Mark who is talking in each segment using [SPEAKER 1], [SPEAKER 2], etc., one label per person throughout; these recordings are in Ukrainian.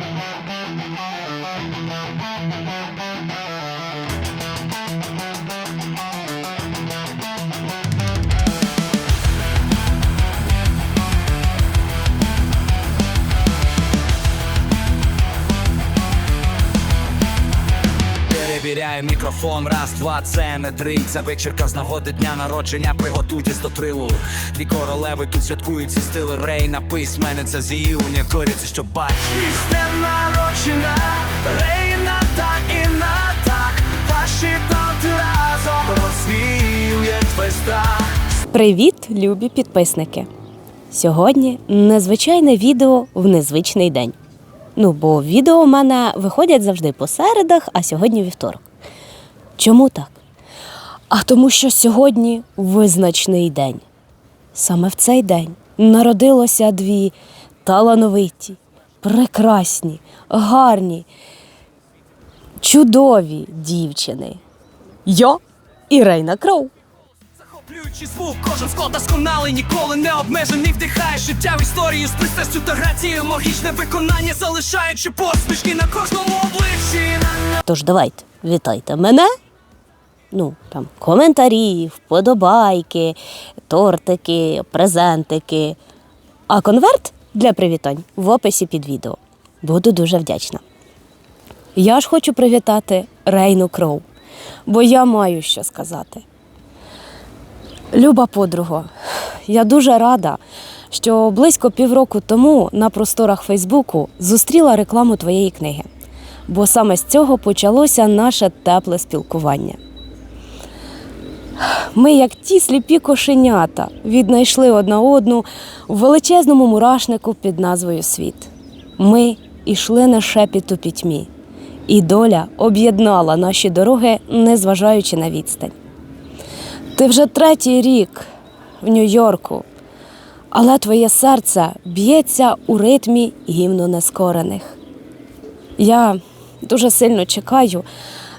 [SPEAKER 1] Thank you. Мікрофон, раз, два, це не дринь Це вечірка з нагоди дня народження, приготуйтесь до трилу. Дві королеви тут святкують ці стили. Рей, напись мене це з її унікоріці, що бачиш. Пісня народжена, Рейна так і на так. Ваші танти разом розвіюють весь дах
[SPEAKER 2] Привіт, любі підписники! Сьогодні незвичайне відео в незвичний день. Ну, бо відео у мене виходять завжди по середах, а сьогодні вівторок. Чому так? А тому, що сьогодні визначний день. Саме в цей день народилося дві талановиті, прекрасні, гарні, чудові дівчини. Я і Рейна Кроу.
[SPEAKER 1] Захоплюючий звук, кожен склад досконалий, ніколи не обмежений, вдихає життя в історії з пристрастю та грацією, логічне виконання, залишаючи посмішки на кожному обличчі.
[SPEAKER 2] Тож давайте, вітайте мене. Ну, там коментарі, вподобайки, тортики, презентики. А конверт для привітань в описі під відео. Буду дуже вдячна. Я ж хочу привітати Рейну Кроу, бо я маю що сказати. Люба подруго, я дуже рада, що близько півроку тому на просторах Фейсбуку зустріла рекламу твоєї книги, бо саме з цього почалося наше тепле спілкування. Ми, як ті сліпі кошенята, віднайшли одна одну в величезному мурашнику під назвою Світ. Ми йшли на шепіт у пітьмі, і доля об'єднала наші дороги, незважаючи на відстань. Ти вже третій рік в Нью-Йорку, але твоє серце б'ється у ритмі гімну нескорених. Я дуже сильно чекаю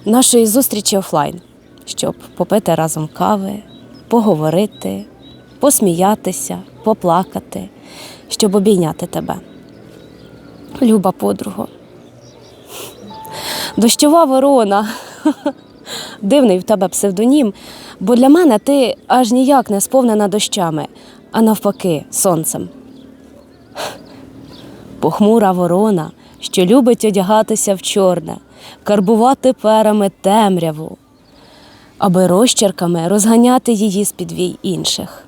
[SPEAKER 2] нашої зустрічі офлайн, щоб попити разом кави, поговорити, посміятися, поплакати, щоб обійняти тебе. Люба подруго. Дощова ворона. Дивний в тебе псевдонім, бо для мене ти аж ніяк не сповнена дощами, а навпаки, сонцем. Похмура ворона, що любить одягатися в чорне, карбувати перами темряву, аби розчерками розганяти її з підвій інших.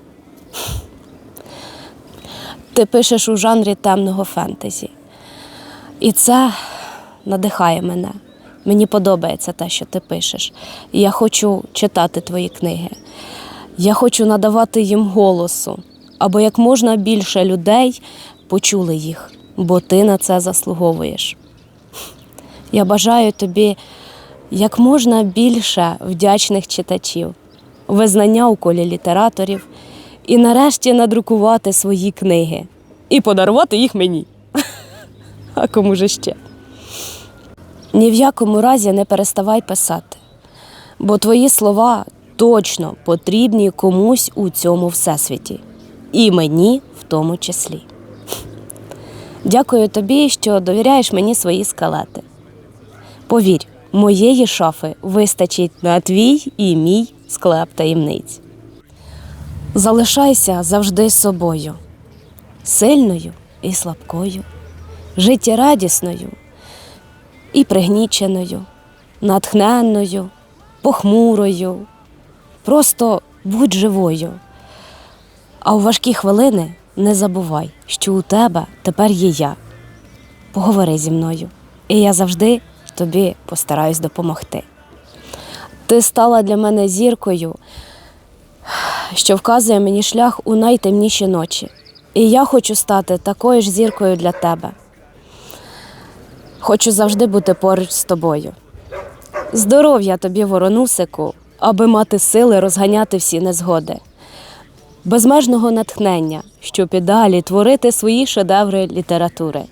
[SPEAKER 2] Ти пишеш у жанрі темного фентезі. І це надихає мене. Мені подобається те, що ти пишеш. Я хочу читати твої книги. Я хочу надавати їм голосу, або як можна більше людей почули їх, бо ти на це заслуговуєш. Я бажаю тобі як можна більше вдячних читачів, визнання у колі літераторів і нарешті надрукувати свої книги і подарувати їх мені. А кому же ще? Ні в якому разі не переставай писати, бо твої слова точно потрібні комусь у цьому всесвіті, і мені в тому числі. Дякую тобі, що довіряєш мені свої скелети. Повір, моєї шафи вистачить на твій і мій склеп таємниць. Залишайся завжди собою, сильною і слабкою, життєрадісною і пригніченою, натхненною, похмурою. Просто будь живою. А у важкі хвилини не забувай, що у тебе тепер є я. Поговори зі мною, і я завжди тобі постараюсь допомогти. Ти стала для мене зіркою, що вказує мені шлях у найтемніші ночі. І я хочу стати такою ж зіркою для тебе. Хочу завжди бути поруч з тобою. Здоров'я тобі, воронусику, аби мати сили розганяти всі незгоди, безмежного натхнення, щоб і далі творити свої шедеври літератури.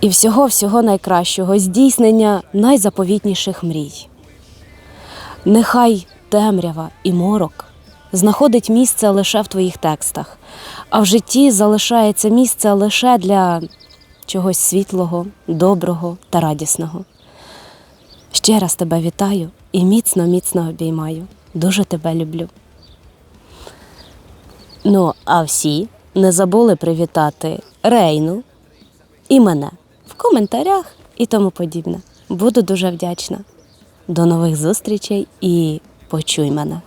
[SPEAKER 2] І всього всього найкращого здійснення найзаповітніших мрій. Нехай темрява і морок знаходить місце лише в твоїх текстах, а в житті залишається місце лише для чогось світлого, доброго та радісного. Ще раз тебе вітаю і міцно, міцно обіймаю. Дуже тебе люблю. Ну, а всі не забули привітати Рейну і мене коментарях і тому подібне. Буду дуже вдячна. До нових зустрічей і почуй мене.